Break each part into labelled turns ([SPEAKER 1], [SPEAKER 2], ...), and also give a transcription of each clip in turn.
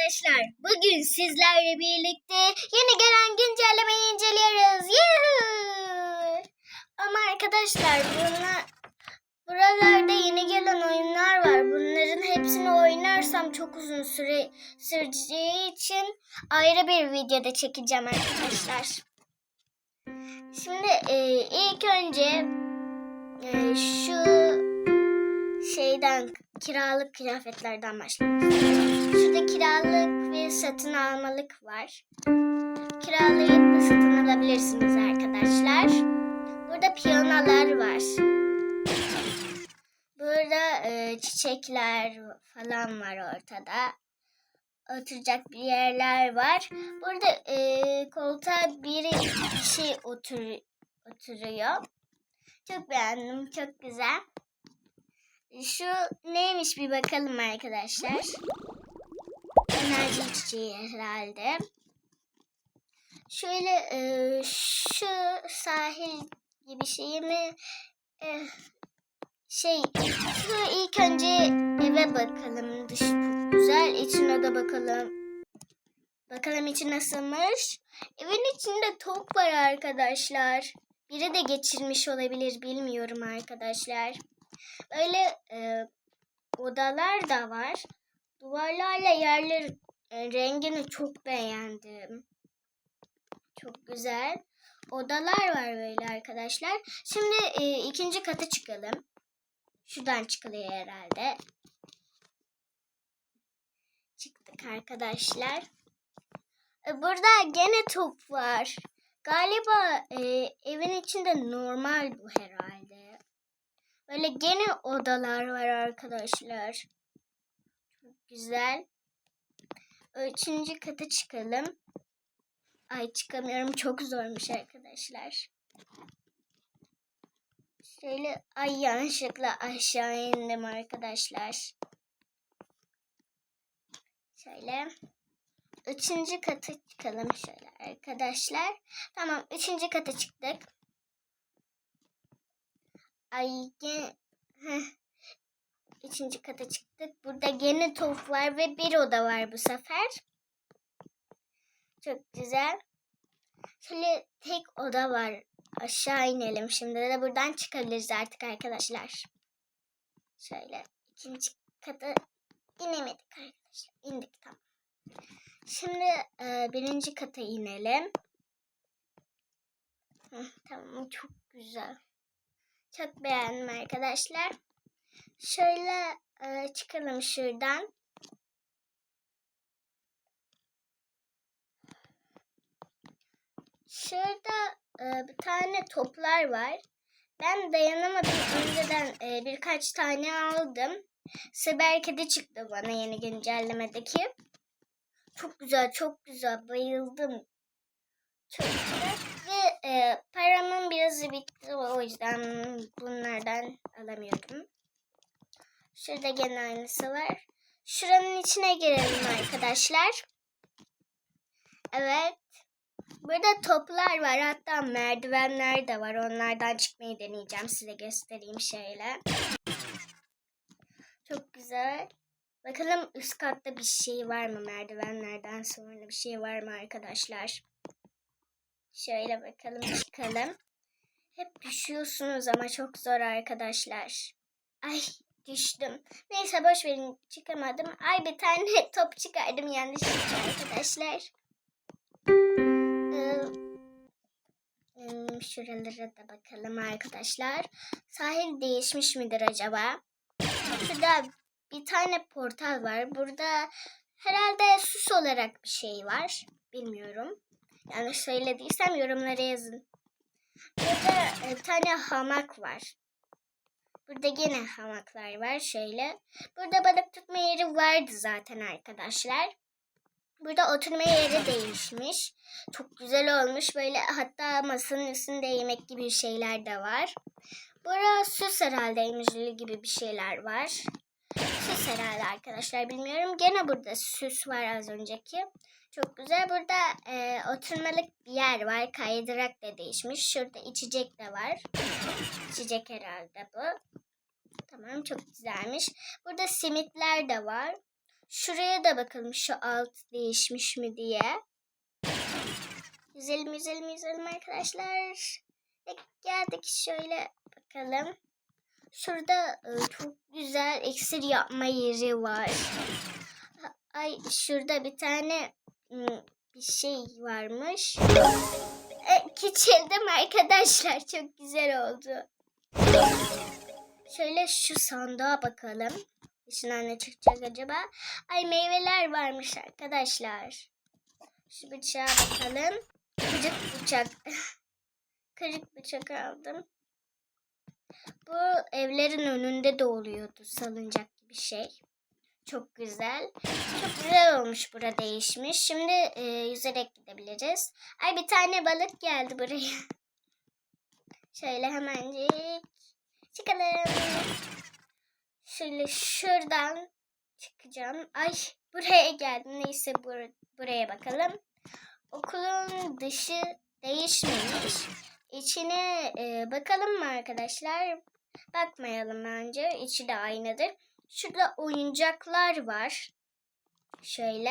[SPEAKER 1] arkadaşlar. Bugün sizlerle birlikte yeni gelen güncellemeyi inceliyoruz. Yuhuu! Ama arkadaşlar bunlar, buralarda yeni gelen oyunlar var. Bunların hepsini oynarsam çok uzun süre süreceği için ayrı bir videoda çekeceğim arkadaşlar. Şimdi e, ilk önce e, şu şeyden kiralık kıyafetlerden başlayalım. Şurada kiralık ve satın almalık var. Kiralayıp da satın alabilirsiniz arkadaşlar. Burada piyanolar var. Burada e, çiçekler falan var ortada. Oturacak bir yerler var. Burada e, koltuğa biri kişi otur, oturuyor. Çok beğendim. Çok güzel. Şu neymiş bir bakalım arkadaşlar. Enerji çiçeği herhalde. Şöyle e, şu sahil gibi şey mi? E, şey şu ilk önce eve bakalım. Çok güzel. İçine de bakalım. Bakalım içi nasılmış. Evin içinde top var arkadaşlar. Biri de geçirmiş olabilir bilmiyorum arkadaşlar. Öyle e, odalar da var. Duvarlarla yerler e, rengini çok beğendim. Çok güzel. Odalar var böyle arkadaşlar. Şimdi e, ikinci kata çıkalım. Şuradan çıkılıyor herhalde. Çıktık arkadaşlar. E, burada gene top var. Galiba e, evin içinde normal bu herhalde. Böyle gene odalar var arkadaşlar. Çok güzel. Üçüncü kata çıkalım. Ay çıkamıyorum. Çok zormuş arkadaşlar. Şöyle ay yanlışlıkla aşağı indim arkadaşlar. Şöyle. Üçüncü kata çıkalım şöyle arkadaşlar. Tamam üçüncü kata çıktık. Ay gene... Heh. Üçüncü kata çıktık. Burada gene top var ve bir oda var bu sefer. Çok güzel. Şöyle tek oda var. Aşağı inelim. Şimdi de buradan çıkabiliriz artık arkadaşlar. Şöyle ikinci kata inemedik arkadaşlar. İndik tamam. Şimdi e, birinci kata inelim. Hı, tamam çok güzel. Çok beğendim arkadaşlar. Şöyle e, çıkalım şuradan. Şurada e, bir tane toplar var. Ben dayanamadım. Önceden e, birkaç tane aldım. Siber kedi çıktı bana yeni güncellemedeki. Çok güzel, çok güzel. Bayıldım. Çok güzel. E, paramın birazı bitti. O yüzden bunlardan alamıyorum. Şurada gene aynısı var. Şuranın içine girelim arkadaşlar. Evet. Burada toplar var. Hatta merdivenler de var. Onlardan çıkmayı deneyeceğim. Size göstereyim şöyle. Çok güzel. Bakalım üst katta bir şey var mı? Merdivenlerden sonra bir şey var mı arkadaşlar? Şöyle bakalım çıkalım. Hep düşüyorsunuz ama çok zor arkadaşlar. Ay düştüm. Neyse boş verin çıkamadım. Ay bir tane top çıkardım yanlışlıkla arkadaşlar. Hmm, Şuralara da bakalım arkadaşlar. Sahil değişmiş midir acaba? Şurada bir tane portal var. Burada herhalde süs olarak bir şey var. Bilmiyorum. Yani söylediysem yorumlara yazın. Burada e, bir tane hamak var. Burada yine hamaklar var şöyle. Burada balık tutma yeri vardı zaten arkadaşlar. Burada oturma yeri değişmiş. Çok güzel olmuş. Böyle hatta masanın üstünde yemek gibi şeyler de var. Burası süs herhalde emzirli gibi bir şeyler var. Süs herhalde arkadaşlar bilmiyorum. Gene burada süs var az önceki. Çok güzel. Burada e, oturmalık bir yer var. Kaydırak da değişmiş. Şurada içecek de var. İçecek herhalde bu. Tamam çok güzelmiş. Burada simitler de var. Şuraya da bakalım şu alt değişmiş mi diye. Yüzelim yüzelim yüzelim arkadaşlar. Ve geldik şöyle bakalım. Şurada e, çok güzel iksir yapma yeri var. Ay şurada bir tane bir şey varmış. E, küçüldüm arkadaşlar. Çok güzel oldu. Şöyle şu sandığa bakalım. İçinden ne çıkacak acaba? Ay meyveler varmış arkadaşlar. Şu bıçağa bakalım. Kırık bıçak. Kırık bıçak aldım. Bu evlerin önünde de oluyordu salıncak gibi şey. Çok güzel. Çok güzel olmuş burada değişmiş. Şimdi e, yüzerek gidebiliriz. Ay bir tane balık geldi buraya. Şöyle hemencik çıkalım. Şöyle şuradan çıkacağım. Ay buraya geldim. Neyse bur- buraya bakalım. Okulun dışı değişmemiş. İçine e, bakalım mı arkadaşlar? Bakmayalım bence. İçi de aynıdır. Şurada oyuncaklar var. Şöyle.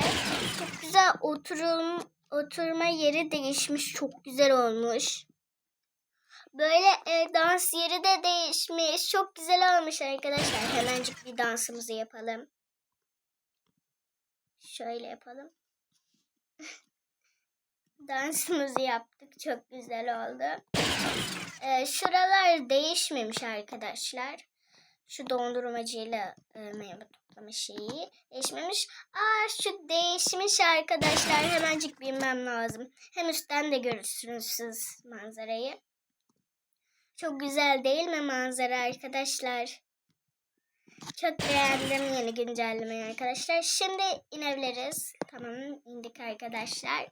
[SPEAKER 1] Çok güzel oturum, oturma yeri değişmiş. Çok güzel olmuş. Böyle e, dans yeri de değişmiş. Çok güzel olmuş arkadaşlar. Hemencik bir dansımızı yapalım. Şöyle yapalım. Dansımızı yaptık. Çok güzel oldu. E, şuralar değişmemiş arkadaşlar. Şu dondurmacıyla e, meyve toplama şeyi değişmemiş. Aa şu değişmiş arkadaşlar. Hemencik bilmem lazım. Hem üstten de görürsünüz siz manzarayı. Çok güzel değil mi manzara arkadaşlar? Çok beğendim yeni güncellemeyi arkadaşlar. Şimdi inebiliriz. Tamam indik arkadaşlar.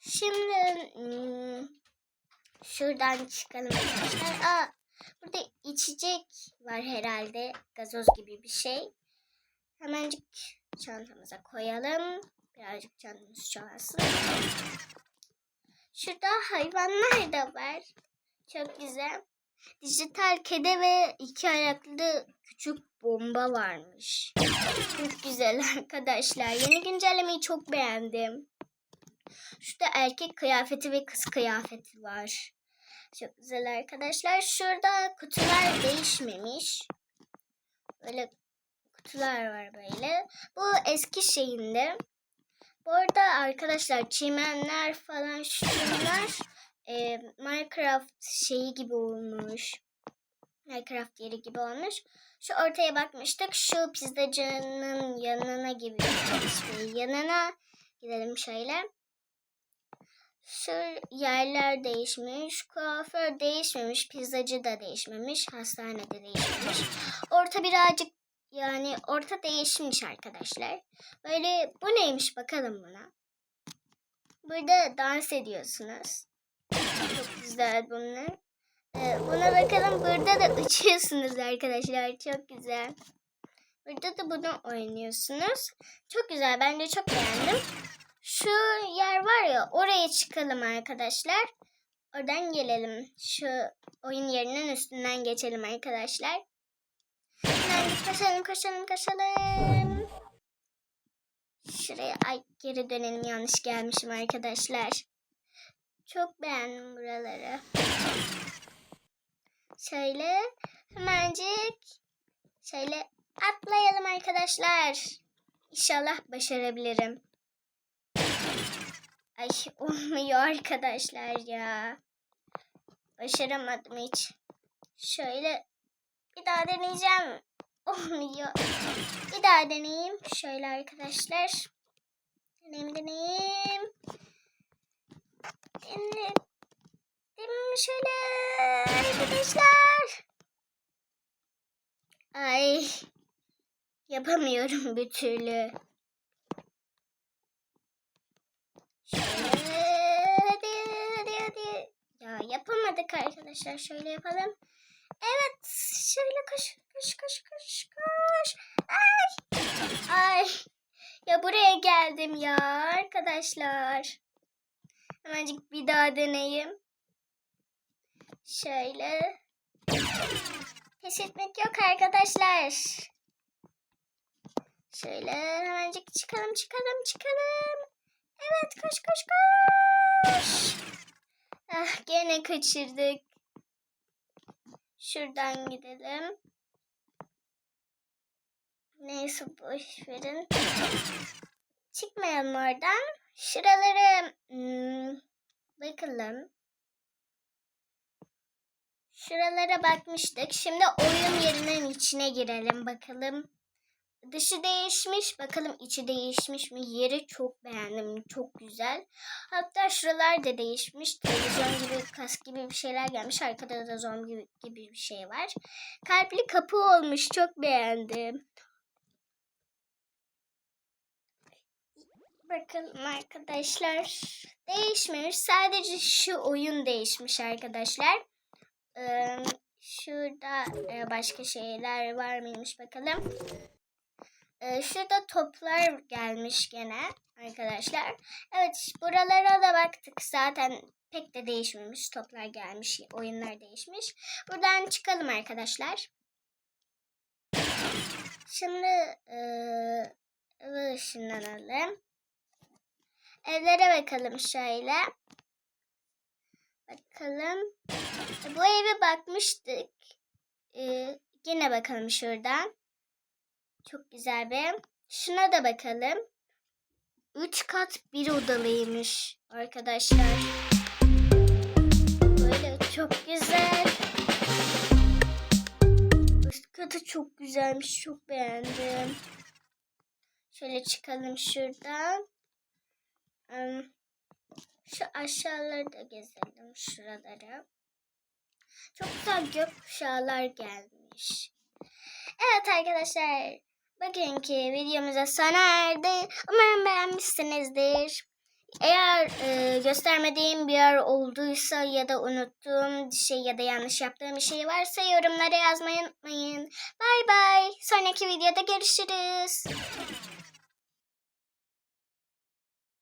[SPEAKER 1] Şimdi hmm, şuradan çıkalım arkadaşlar. Aa, burada içecek var herhalde. Gazoz gibi bir şey. Hemencik çantamıza koyalım. Birazcık canımız çoğalsın. Şurada hayvanlar da var. Çok güzel. Dijital kedi ve iki ayaklı küçük bomba varmış. Çok güzel arkadaşlar. Yeni güncellemeyi çok beğendim. Şurada erkek kıyafeti ve kız kıyafeti var. Çok güzel arkadaşlar. Şurada kutular değişmemiş. Böyle kutular var böyle. Bu eski şeyinde. Bu arada arkadaşlar çimenler falan şunlar e, Minecraft şeyi gibi olmuş. Minecraft yeri gibi olmuş. Şu ortaya bakmıştık. Şu pizzacının yanına gibi. yanına gidelim şöyle. Şu yerler değişmiş. Kuaför değişmemiş. Pizzacı da değişmemiş. Hastane de değişmemiş. Orta birazcık yani orta değişmiş arkadaşlar. Böyle bu neymiş bakalım buna. Burada dans ediyorsunuz. Çok güzel bunlar. Ee, buna bakalım burada da uçuyorsunuz arkadaşlar. Çok güzel. Burada da bunu oynuyorsunuz. Çok güzel. Ben de çok beğendim. Şu yer var ya oraya çıkalım arkadaşlar. Oradan gelelim. Şu oyun yerinin üstünden geçelim arkadaşlar. Hemen koşalım koşalım koşalım. Şuraya ay geri dönelim yanlış gelmişim arkadaşlar. Çok beğendim buraları. Şöyle hemencik şöyle atlayalım arkadaşlar. İnşallah başarabilirim. Ay olmuyor arkadaşlar ya. Başaramadım hiç. Şöyle bir daha deneyeceğim. Olmuyor. Bir daha deneyeyim. Şöyle arkadaşlar. Deneyim deneyim. Denedim şöyle arkadaşlar. Ay yapamıyorum bir türlü. Şöyle Ya yapamadık arkadaşlar. Şöyle yapalım. Evet. Şöyle koş koş koş koş koş. Ay. Ay. Ya buraya geldim ya arkadaşlar. Hemencik bir daha deneyeyim. Şöyle. Pes etmek yok arkadaşlar. Şöyle hemencik çıkalım çıkalım çıkalım. Evet koş koş koş. Ah gene kaçırdık. Şuradan gidelim. Neyse boş verin. Çıkmayalım oradan. Şuraları hmm, bakalım. Şuralara bakmıştık. Şimdi oyun yerinin içine girelim bakalım. Dışı değişmiş. Bakalım içi değişmiş mi? Yeri çok beğendim. Çok güzel. Hatta şuralar da değişmiş. Televizyon gibi, kask gibi bir şeyler gelmiş. Arkada da zombi gibi, gibi bir şey var. Kalpli kapı olmuş. Çok beğendim. Bakalım arkadaşlar. Değişmemiş. Sadece şu oyun değişmiş arkadaşlar. Şurada başka şeyler var mıymış bakalım. Ee, şurada toplar gelmiş gene arkadaşlar. Evet buralara da baktık. Zaten pek de değişmemiş. Toplar gelmiş. Oyunlar değişmiş. Buradan çıkalım arkadaşlar. Şimdi eve ışınlanalım. Evlere bakalım şöyle. Bakalım. E, Bu eve bakmıştık. Ee, yine bakalım şuradan. Çok güzel bir. Şuna da bakalım. Üç kat bir odalıymış arkadaşlar. Böyle çok güzel. Üst katı çok güzelmiş. Çok beğendim. Şöyle çıkalım şuradan. Şu aşağıları da gezelim şuraları. Çok güzel gökkuşağlar gelmiş. Evet arkadaşlar. Bugünkü videomuza sona erdi. Umarım beğenmişsinizdir. Eğer e, göstermediğim bir yer olduysa ya da unuttuğum bir şey ya da yanlış yaptığım bir şey varsa yorumlara yazmayı unutmayın. Bay bay. Sonraki videoda görüşürüz.